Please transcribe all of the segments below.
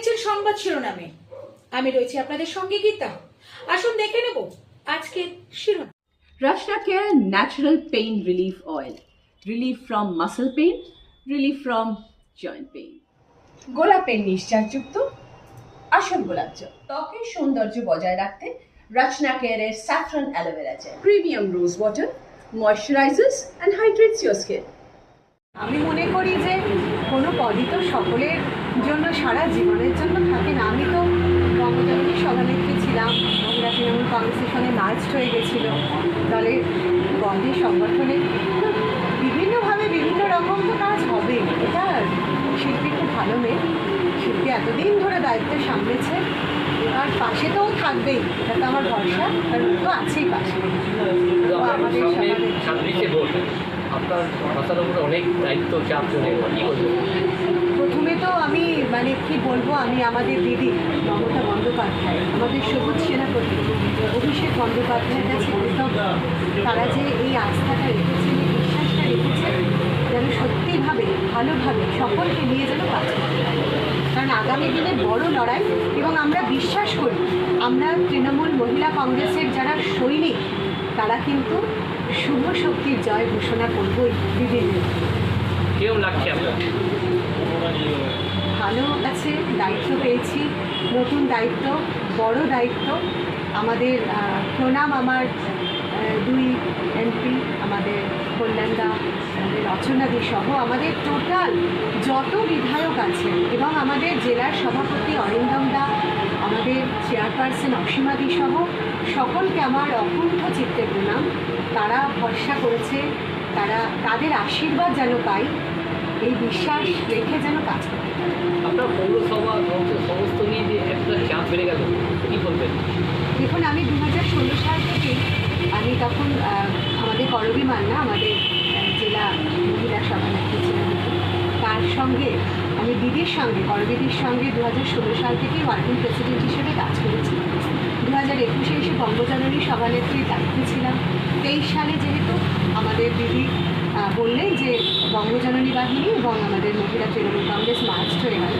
দেখছেন সংবাদ শিরোনামে। আমি রয়েছি আপনাদের সঙ্গে গীতা। আসুন দেখে নেব আজকে শিরোনাম। Rashna Care Natural Pain Relief Oil. Relief from muscle pain, relief from joint pain. গোলাপের নিশ্চাসযুক্ত আসল গোলাপ জল। ত্বকের সৌন্দর্য বজায় রাখতে রচনা কেয়ারের saffron aloe vera gel premium rose water moisturisers and hydrates your skin আমি মনে করি যে কোনো পদই তো সকলের জন্য সারা জীবনের জন্য থাকে না আমি তো বঙ্গজননী সভানেত্রী ছিলাম মহিলা তৃণমূল কংগ্রেসের সঙ্গে মার্চড হয়ে গেছিল দলের বন্ধের সংগঠনে বিভিন্নভাবে বিভিন্ন রকম তো কাজ হবে। এটা শিল্পী খুব ভালো মেয়ে। শিল্পী এতদিন ধরে দায়িত্ব সামলেছে। আর পাশে তো থাকবেই। এটা তো আমার ভরসা। আর তো আছেই পাশে। আমাদের ভোট আপনার মাথার উপরে অনেক দায়িত্ব চাপ চলে। কি প্রথমে তো আমি মানে কি বলব, আমি আমাদের দিদি, মমতা বন্দ্যোপাধ্যায়, আমাদের সবুজ সেনাপতি অভিষেক বন্দ্যোপাধ্যায়ের কাছে তারা যে এই আস্থাটা রেখেছেন, এই বিশ্বাসটা রেখেছেন, যেন সত্যিভাবে, ভালোভাবে সকলকে নিয়ে যেন কাজ করতে পারে কারণ আগামী দিনে বড় লড়াই এবং আমরা বিশ্বাস করি আমরা তৃণমূল মহিলা কংগ্রেসের যারা সৈনিক তারা কিন্তু শুভ শক্তির জয় ঘোষণা করবই আপনার? ভালো আছে দায়িত্ব পেয়েছি নতুন দায়িত্ব বড় দায়িত্ব। আমাদের প্রণাম আমার দুই এমপি আমাদের কল্যাণদা আমাদের রচনাদি সহ আমাদের টোটাল যত বিধায়ক আছেন এবং আমাদের জেলার সভাপতি অরিন্দম দা আমাদের চেয়ারপারসন অসীমাদি সহ সকলকে আমার অকুণ্ঠ চিত্তে প্রণাম। তারা ভরসা করেছে তারা তাদের আশীর্বাদ যেন পাই এই বিশ্বাস রেখে যেন কাজ করতে পারি আপনার পৌরসভা সমস্ত সমস্ত নিয়ে যে একটা চাপ বেড়ে গেল কি বলবেন? দেখুন আমি দু হাজার ষোলো সাল থেকে আমি তখন আমাদের করবী মান্না আমাদের জেলা মহিলা সভানেত্রী ছিলেন তার সঙ্গে আমি দিদির সঙ্গে করবিদির সঙ্গে দু হাজার ষোলো সাল থেকে ওয়ার্কিং প্রেসিডেন্ট হিসেবে কাজ করেছি দু হাজার একুশে এসে বঙ্গজননী সভানেত্রীর দায়িত্বে ছিলাম। তেইশ সালে যেহেতু আমাদের দিদি বললেন যে বঙ্গজননী বাহিনী এবং আমাদের মহিলা তৃণমূল কংগ্রেস মার্চ হয়ে গেল।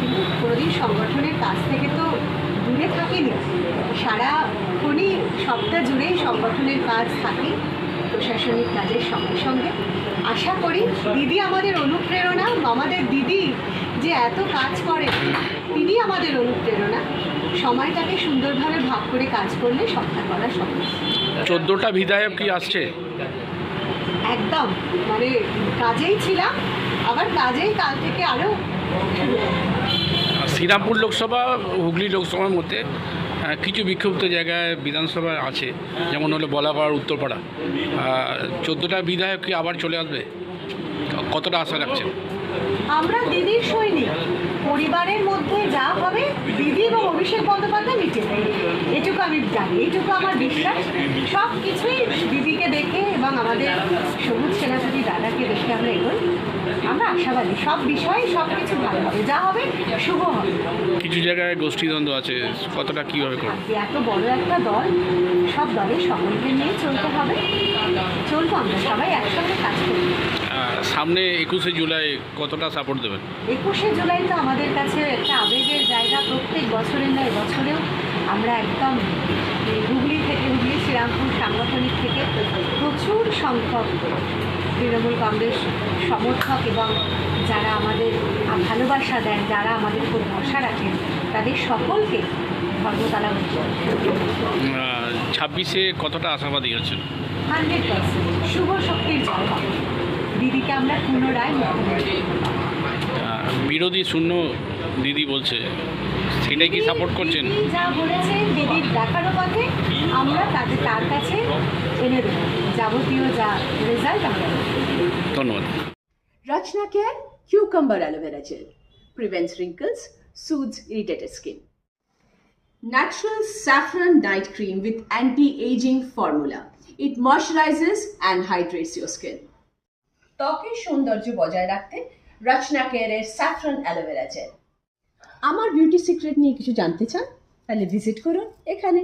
কিন্তু কোনোদিন সংগঠনের কাছ থেকে তো দূরে থাকিনি। সারাক্ষণই সবটা জুড়েই সংগঠনের কাজ থাকে। প্রশাসনিক কাজের সঙ্গে সঙ্গে। আশা করি দিদি আমাদের অনুপ্রেরণা আমাদের দিদি যে এত কাজ করে তিনি আমাদের অনুপ্রেরণা। সময়টাকে সুন্দরভাবে ভাগ করে কাজ করলে সবটা করা সম্ভব। চোদ্দোটা বিধায়ক কি আসছে? একদম। মানে কাজেই ছিলাম আবার কাজেই কাল থেকে আরও শুরু। শ্রীরামপুর লোকসভা হুগলি লোকসভার মধ্যে আহ, কিছু বিক্ষুব্ধ জায়গায় বিধানসভা আছে যেমন হলো বলাপাড়া উত্তরপাড়া। চোদ্দোটা বিধায়ক কি আবার চলে আসবে? কতটা আশা রাখছেন? আমরা দিদির সৈনিক। পরিবারের মধ্যে যা হবে দিদি এবং অভিষেক বন্দ্যোপাধ্যায় মিটে এটুকু আমি জানি এইটুকু আমার বিশ্বাস। সব কিছুই দিদিকে দেখে এবং আমাদের সবুজ সেনাপতি দাদাকে দেখে আমরা এগোই। আমরা আশাবাদী সব বিষয়ে সব কিছু ভালো হবে। যা হবে শুভ হবে। কিছু জায়গায় গোষ্ঠীদ্বন্দ্ব আছে কতটা কীভাবে করবে? এত বড় একটা দল সব দলের সকলকে নিয়ে চলতে হবে। চলবো আমরা সবাই একসঙ্গে কাজ করব। আহ, সামনে একুশে জুলাই কতটা সাপোর্ট দেবেন? একুশে জুলাই তো আমাদের কাছে একটা আবেগের জায়গা। প্রত্যেক বছরের নয় বছরেও আমরা একদম হুগলি থেকে হুগলি শ্রীরামপুর সাংগঠনিক থেকে প্রচুর সংখ্যক তৃণমূল কংগ্রেস সমর্থক এবং যারা আমাদের ভালোবাসা দেন যারা আমাদের খুব ভরসা রাখেন তাদের সকলকে ধর্মতলা ছাব্বিশে কতটা আশাবাদী আছেন? Hundred percent. শুভ শক্তির জয়। বিরোধী শূন্য দিদি বলছে ছেলে কি সাপোর্ট করছেন? যাবতীয় যা Rachana care cucumber aloe vera gel prevents wrinkles shoes irritated skin natural saffron diet cream anti ageing formula it moisturises and hydrates your skin ত্বকের সৌন্দর্য বজায় রাখতে রচনা কেয়ারের স্যাফরন অ্যালোভেরা জেল। আমার বিউটি সিক্রেট নিয়ে কিছু জানতে চান, তাহলে ভিজিট করুন এখানে।